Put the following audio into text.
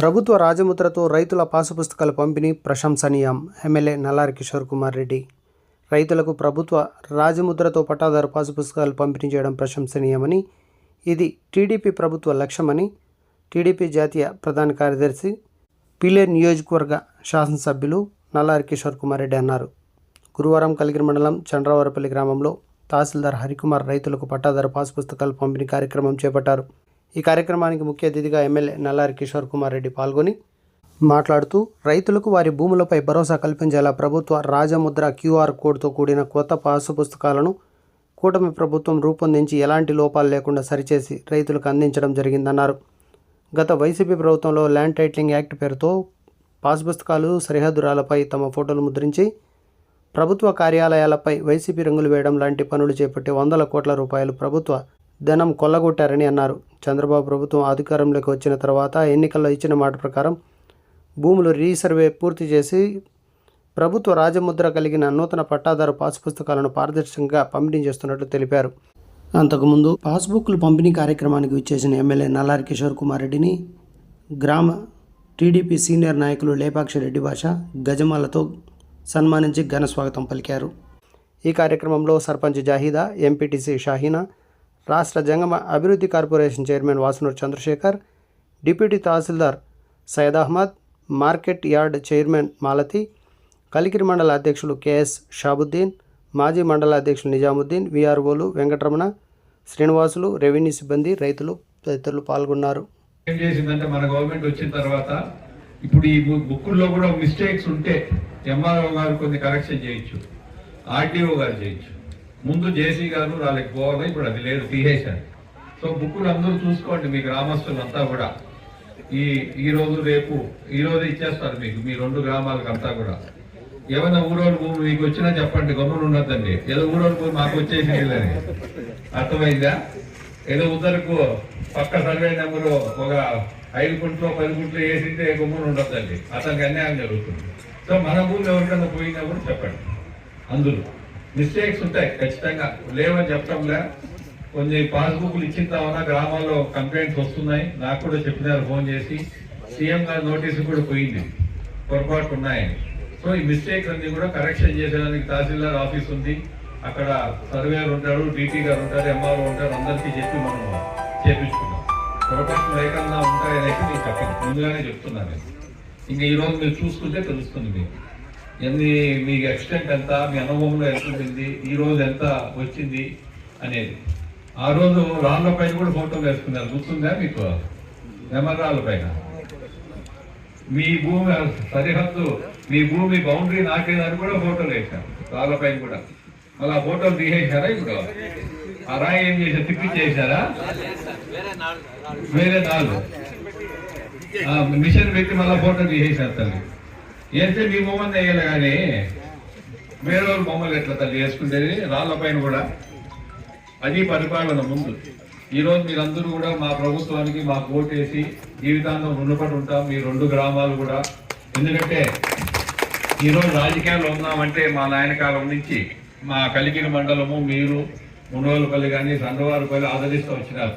ప్రభుత్వ రాజముద్రతో రైతుల పాసు పుస్తకాల పంపిణీ ప్రశంసనీయం. ఎమ్మెల్యే నల్లారి కిషోర్ కుమార్ రెడ్డి. రైతులకు ప్రభుత్వ రాజముద్రతో పట్టాదారు పాసు పుస్తకాలు పంపిణీ చేయడం ప్రశంసనీయమని ఇది టీడీపీ ప్రభుత్వ లక్ష్యమని టీడీపీ జాతీయ ప్రధాన కార్యదర్శి పిలేర్ నియోజకవర్గ శాసనసభ్యులు నల్లారి కిషోర్ కుమార్ రెడ్డి అన్నారు. గురువారం కలిగిరి మండలం చండ్రవరపల్లి గ్రామంలో తహసీల్దార్ హరికుమార్ రైతులకు పట్టాదారు పాసు పుస్తకాలు పంపిణీ కార్యక్రమం చేపట్టారు. ఈ కార్యక్రమానికి ముఖ్య అతిథిగా ఎమ్మెల్యే నల్లారి కిషోర్ కుమార్ రెడ్డి పాల్గొని మాట్లాడుతూ రైతులకు వారి భూములపై భరోసా కల్పించేలా ప్రభుత్వ రాజముద్ర క్యూఆర్ కోడ్తో కూడిన కొత్త పాసు పుస్తకాలను కూటమి ప్రభుత్వం రూపొందించి ఎలాంటి లోపాలు లేకుండా సరిచేసి రైతులకు అందించడం జరిగిందన్నారు. గత వైసీపీ ప్రభుత్వంలో ల్యాండ్ టైటిలింగ్ యాక్ట్ పేరుతో పాస్ పుస్తకాలు సరిహద్దురాలపై తమ ఫోటోలు ముద్రించి ప్రభుత్వ కార్యాలయాలపై వైసీపీ రంగులు వేయడం లాంటి పనులు చేపట్టి వందల కోట్ల రూపాయలు ప్రభుత్వ ధనం కొల్లగొట్టారని అన్నారు. చంద్రబాబు ప్రభుత్వం అధికారంలోకి వచ్చిన తర్వాత ఎన్నికల్లో ఇచ్చిన మాట ప్రకారం భూములు రీసర్వే పూర్తి చేసి ప్రభుత్వ రాజముద్ర కలిగిన నూతన పట్టాదారు పాస్ పుస్తకాలను పారదర్శకంగా పంపిణీ చేస్తున్నట్లు తెలిపారు. అంతకుముందు పాస్బుక్లు పంపిణీ కార్యక్రమానికి విచ్చేసిన ఎమ్మెల్యే నల్లారి కిషోర్ కుమార్ రెడ్డిని గ్రామ టీడీపీ సీనియర్ నాయకులు లేపాక్షిరెడ్డి భాష గజమాలతో సన్మానించి ఘన స్వాగతం పలికారు. ఈ కార్యక్రమంలో సర్పంచ్ జాహీదా ఎంపీటీసీ షాహీనా రాష్ట్ర జంగమ అభివృద్ధి corporation chairman Vasunuru Chandrasekhar deputy tahsildar Syed Ahmed market yard chairman Malathi Kalikiri మండల అధ్యక్షులు కెఎస్ షాబుద్దీన్ మాజీ మండల అధ్యక్షులు నిజాముద్దీన్ విఆర్ఓలు వెంకటరమణ శ్రీనివాసులు రెవెన్యూ సిబ్బంది రైతులు తదితరులు పాల్గొన్నారు. ఏం చేసిందంటే మన గవర్నమెంట్ వచ్చిన తర్వాత ఇప్పుడు ఈ బుక్కుల్లో కూడా మిస్టేక్స్ ఉంటే ఎంఆర్ఓ గారు కొన్ని కరెక్షన్ చేయొచ్చు ఆర్డీఓ గారు చేయొచ్చు. ముందు జేసీ గారు వాళ్ళకి పోవాలి? ఇప్పుడు అది లేదు తీసేశారు సో బుక్కులు అందరూ చూసుకోండి మీ గ్రామస్తులంతా కూడా. ఈ ఈ రోజు రేపు ఈ రోజు ఇచ్చేస్తారు మీకు మీ రెండు గ్రామాలకు అంతా కూడా. ఏమైనా ఊరోళ్ళు భూమి మీకు వచ్చినా చెప్పండి గమ్మున ఉండొద్దండి ఏదో ఊరోళ్ళు భూమి మాకు వచ్చేసింది అని అర్థమైందా? ఏదో ఉద్దరకు పక్క సర్వే నెంబరు ఒక ఐదు గుంట్లో పది గుంట్లు వేసింటే గమ్మున ఉండొద్దండి. అతనికి అన్యాయం జరుగుతుంది. సో మన భూమి ఎవరికైనా పోయినా కూడా చెప్పండి. అందులో. మిస్టేక్స్ ఉంటాయి ఖచ్చితంగా. లేవని చెప్తాంలే కొన్ని పాస్బుక్లు ఇచ్చిన తర్వాత గ్రామాల్లో కంప్లైంట్స్ వస్తున్నాయి. నాకు కూడా చెప్పినారు ఫోన్ చేసి. సీఎం గారి నోటీసు కూడా పోయింది. పొరపాటు ఉన్నాయని. సో ఈ మిస్టేక్స్ అన్ని కూడా కరెక్షన్ చేసేదానికి తహసీల్దార్ ఆఫీస్ ఉంది. అక్కడ సర్వేయర్ ఉంటారు డీటీ గారు ఉంటారు ఎంఆర్ఓ ఉంటారు అందరికీ చెప్పి మనం చేపించుకున్నాం పొరపాట్లు లేకుండా ఉంటాయని అయితే నేను చెప్పను. ముందుగానే చెప్తున్నాను ఇంకా ఈ రోజు మీరు చూసుకుంటే తెలుస్తుంది మీకు. ఎన్ని మీ ఎక్స్టెంట్ ఎంత మీ అనుభవంలో ఎంత ఉంది ఈ రోజు ఎంత వచ్చింది అనేది. ఆ రోజు రాళ్ళ పైన కూడా ఫోటో వేసుకున్నారు. గుర్తుందా మీకు? నెమరాళ్ళ పైన. మీ భూమి సరిహద్దు మీ భూమి బౌండరీ నాకేదని కూడా ఫోటోలు వేశారు. రాళ్ళ పైన కూడా. మళ్ళీ ఆ ఫోటోలు తీసేసారా ఇప్పుడు? ఆ రాయి ఏం చేశారు? తిప్పించేశారా వేరే నాలుగు. మిషన్ పెట్టి మళ్ళీ ఫోటో తీసేసారు తల్లి. వేస్తే మీ బొమ్మని వేయాలి కానీ? వేరే వాళ్ళ బొమ్మలు ఎట్లా తల్లి వేసుకుంటేది రాళ్ళ పైన కూడా? అది పరిపాలన ముందు. ఈ రోజు మీరందరూ కూడా మా ప్రభుత్వానికి మాకు ఓటేసి జీవితాంతం రుణపడి ఉంటాం మీ రెండు గ్రామాలు కూడా. ఎందుకంటే ఈ రోజు రాజకీయాల్లో ఉన్నామంటే మా నాయన కాలం నుంచి మా కలిగిన మండలము మీరు మునోలపల్లి కానీ సండవారపల్లి ఆదరిస్తూ వచ్చినారు.